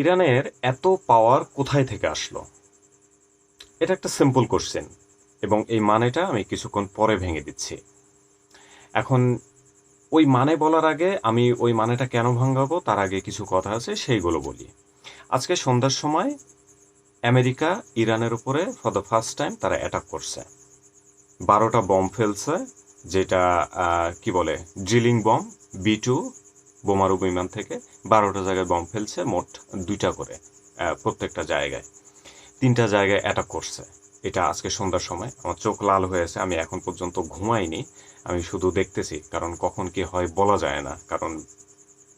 ইরানের এত পাওয়ার কোথায় থেকে আসলো? এটা একটা সিম্পল কোশ্চেন এবং এই মানেটা আমি কিছুক্ষণ পরে ভেঙে দিচ্ছি। এখন, ওই মানে বলার আগে আমি ওই মানেটা কেন ভাঙাবো, তার আগে কিছু কথা আছে, সেইগুলো বলি। আজকে সন্ধ্যার সময় আমেরিকা ইরানের উপরে ফর দ্য ফার্স্ট টাইম তারা অ্যাটাক করছে। বারোটা বম ফেলছে, যেটা কি বলে ড্রিলিং বম বি টু বোমারু বিমান থেকে বারোটা জায়গায় বম ফেলছে, মোট দুইটা করে প্রত্যেকটা জায়গায়। তিনটা জায়গায় অ্যাটাক করছে। এটা আজকে সন্ধ্যার সময়। আমার চোখ লাল হয়েছে আমি এখন পর্যন্ত ঘুমাইনি। আমি শুধু দেখতেছি, কারণ কখন কি হয় বলা যায় না, কারণ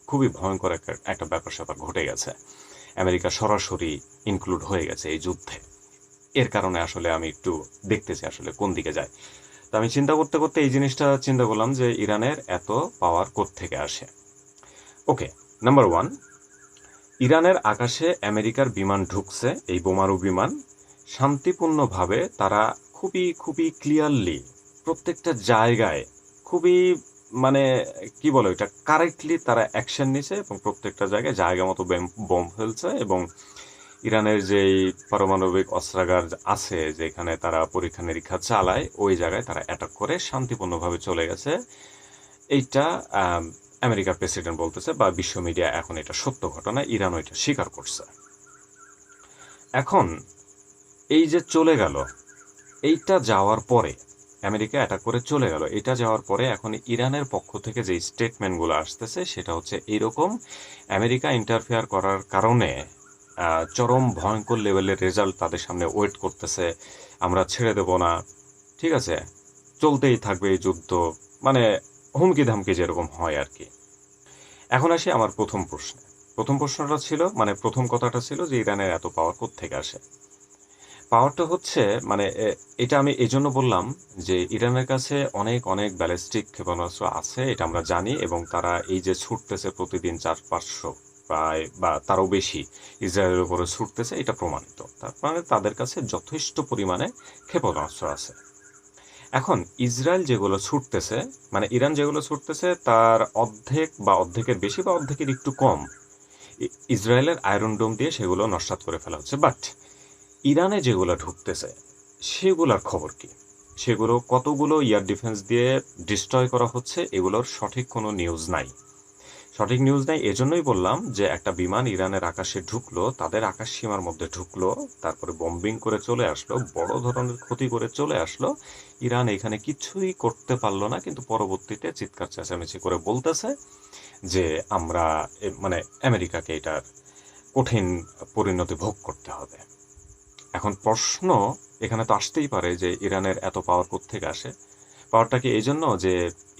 খুবই ভয়ঙ্কর একটা একটা ব্যাপার স্যাপার ঘটে গেছে। আমেরিকা সরাসরি ইনক্লুড হয়ে গেছে এই যুদ্ধে। এর কারণে আসলে আমি একটু দেখতেছি আসলে কোন দিকে যায়। তো আমি চিন্তা করতে করতে এই জিনিসটা চিন্তা করলাম যে ইরানের এত পাওয়ার থেকে আসে? ওকে নাম্বার ওয়ান ইরানের আকাশে আমেরিকার বিমান ঢুকছে, এই বোমারু বিমান। শান্তিপূর্ণভাবে তারা খুবই খুবই ক্লিয়ারলি প্রত্যেকটা জায়গায় খুবই মানে কি বলে ওইটা কারেক্টলি তারা অ্যাকশন নিছে এবং প্রত্যেকটা জায়গায় জায়গা মতো বোম ফেলছে এবং ইরানের যেই পারমাণবিক অস্ত্রাগার আছে যেখানে তারা পরীক্ষা নিরীক্ষা চালায়, ওই জায়গায় তারা অ্যাটাক করে, শান্তিপূর্ণভাবে চলে গেছে। এইটা আমেরিকার প্রেসিডেন্ট বলতেছে, বা বিশ্ব মিডিয়া এখন এটা সত্য ঘটনা, ইরানও এটা স্বীকার করছে। এখন এই যে চলে গেল, এইটা যাওয়ার পরে, আমেরিকা অ্যাটাক করে চলে গেল, এটা যাওয়ার পরে এখন ইরানের পক্ষ থেকে যে স্টেটমেন্টগুলো আসতেছে, সেটা হচ্ছে এইরকম, আমেরিকা ইন্টারফেয়ার করার কারণে চরম ভয়ঙ্কর লেভেলের রেজাল্ট তাদের সামনে ওয়েট করতেছে, আমরা ছেড়ে দেব না, ঠিক আছে? চলতেই থাকবে এই যুদ্ধ মানে হুমকি ধামকি যেরকম হয় আর কি। এখন আসি আমার প্রথম প্রশ্নে। প্রথম প্রশ্নটা ছিল মানে প্রথম কথাটা ছিল যে ইরানের এত পাওয়ার থেকে আসে? পাওয়ারটা হচ্ছে মানে এটা আমি এই জন্য বললাম যে ইরানের কাছে অনেক অনেক ব্যালিস্টিক ক্ষেপণাস্ত্র আছে, এটা আমরা জানি, এবং তারা এই যে ছুটতেছে প্রতিদিন চার পাঁচশো প্রায়, বা তারও বেশি ইসরায়েলের উপরে ছুটতেছে, এটা প্রমাণিত। তার মানে তাদের কাছে যথেষ্ট পরিমাণে ক্ষেপণাস্ত্র আছে। এখন ইসরায়েল যেগুলো ছুটতেছে মানে ইরান যেগুলো ছুটতেছে, তার অর্ধেক বা অর্ধেকের বেশি বা অর্ধেকের একটু কম ইসরায়েলের আয়রন ডোম দিয়ে সেগুলো নস্বাত করে ফেলা হচ্ছে। বাট ইরানে যেগুলো ঢুকতেছে, সেগুলোর খবর কি? সেগুলো কতগুলো ইয়ার ডিফেন্স দিয়ে ডিস্ট্রয় করা হচ্ছে, এগুলোর সঠিক কোনো নিউজ নাই। সঠিক নিউজ নাই, এজন্যই বললাম যে একটা বিমান ইরানের আকাশে ঢুকলো, তাদের আকাশ সীমার মধ্যে ঢুকলো, তারপরে বম্বিং করে চলে আসলো, বড় ধরনের ক্ষতি করে চলে আসলো। ইরান এখানে কিছুই করতে পারল না, কিন্তু পরবর্তীতে চিৎকার চেঁচামেচি করে বলতেছে যে আমরা মানে আমেরিকাকে এটার কঠিন পরিণতি ভোগ করতে হবে। এখন প্রশ্ন এখানে তো আসতেই পারে যে ইরানের এত পাওয়ার থেকে আসে। পাওয়ারটা কি এই জন্য যে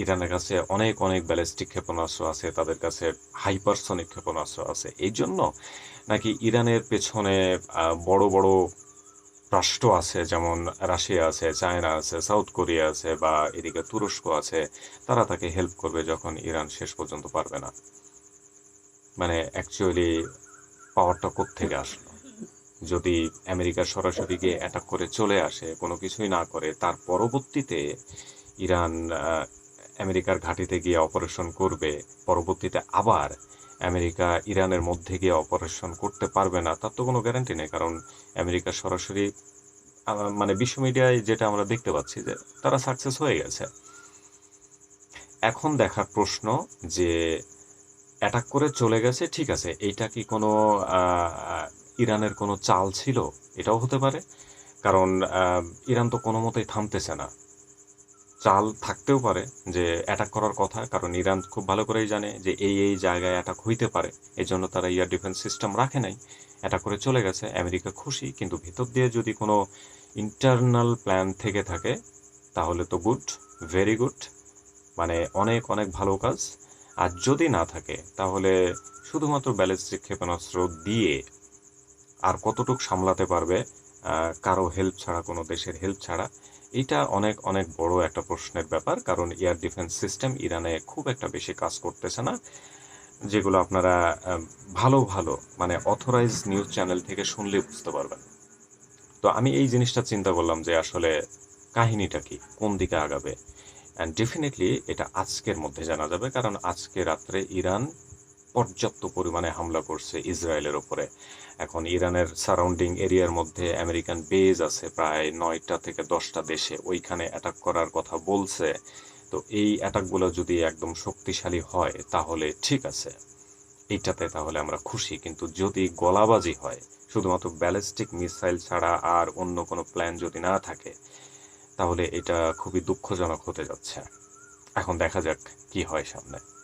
ইরানের কাছে অনেক অনেক ব্যালিস্টিক ক্ষেপণাস্ত্র আছে, তাদের কাছে হাইপারসনিক ক্ষেপণাস্ত্র আছে? এই জন্য নাকি ইরানের পেছনে বড় বড় রাষ্ট্র আছে, যেমন রাশিয়া আছে, চায়না আছে, সাউথ কোরিয়া আছে বা এদিকে তুরস্ক আছে, তারা তাকে হেল্প করবে যখন ইরান শেষ পর্যন্ত পারবে না? মানে অ্যাকচুয়ালি পাওয়ারটা থেকে আসলো? যদি আমেরিকা সরাসরি গিয়ে অ্যাটাক করে চলে আসে, কোনো কিছুই না করে, তার পরবর্তীতে ইরান আমেরিকার ঘাঁটিতে গিয়ে অপারেশন করবে, পরবর্তীতে আবার আমেরিকা ইরানের মধ্যে গিয়ে অপারেশন করতে পারবে না, তার তো কোনো গ্যারান্টি নেই, কারণ আমেরিকা সরাসরি মানে বিশ্ব মিডিয়ায় যেটা আমরা দেখতে পাচ্ছি যে তারা সাকসেস হয়ে গেছে। এখন দেখার প্রশ্ন যে অ্যাটাক করে চলে গেছে, ঠিক আছে, এইটা কি কোনো ইরানের কোনো চাল ছিল? এটাও হতে পারে, কারণ ইরান তো কোনো মতেই থামতেছে না। চাল থাকতেও পারে যে অ্যাটাক করার কথা, কারণ ইরান খুব ভালো করেই জানে যে এই এই জায়গায় অ্যাটাক হইতে পারে। এই জন্য তারা ইয়ার ডিফেন্স সিস্টেম রাখে নাই অ্যাটাক করে চলে গেছে। আমেরিকা খুশি, কিন্তু ভেতর দিয়ে যদি কোনো ইন্টারনাল প্ল্যান থেকে থাকে, তাহলে তো গুড ভেরি গুড মানে অনেক অনেক ভালো কাজ। আর যদি না থাকে, তাহলে শুধুমাত্র ব্যালিস্টিক ক্ষেপণাস্ত্র দিয়ে আর কতটুক সামলাতে পারবে কারও হেল্প ছাড়া, কোনো দেশের হেল্প ছাড়া এটা অনেক অনেক বড় একটা প্রশ্নের ব্যাপার, কারণ এয়ার ডিফেন্স সিস্টেম ইরানে খুব একটা বেশি কাজ করতেছে না, যেগুলো আপনারা ভালো ভালো মানে অথরাইজ নিউজ চ্যানেল থেকে শুনলে বুঝতে পারবেন। তো আমি এই জিনিসটা চিন্তা করলাম যে আসলে কাহিনীটা কি, কোন দিকে আগাবে? অ্যান্ড ডেফিনেটলি এটা আজকের মধ্যে জানা যাবে, কারণ আজকে রাত্রে ইরান পর্যাপ্ত পরিমাণে হামলা করছে ইসরায়েলের ওপরে। এখন ইরানের সারাউন্ডিং এরিয়ার মধ্যে আমেরিকান বেজ আছে প্রায় নয়টা থেকে দশটা দেশে। ওইখানে অ্যাটাক করার কথা বলছে। তো এই অ্যাটাকগুলো যদি একদম শক্তিশালী হয়, তাহলে ঠিক আছে। এইটাতে তাহলে আমরা খুশি। কিন্তু যদি গলাবাজি হয়, শুধুমাত্র ব্যালিস্টিক মিসাইল ছাড়া আর অন্য কোনো প্ল্যান যদি না থাকে, তাহলে এটা খুবই দুঃখজনক হতে যাচ্ছে। এখন দেখা যাক কি হয় সামনে।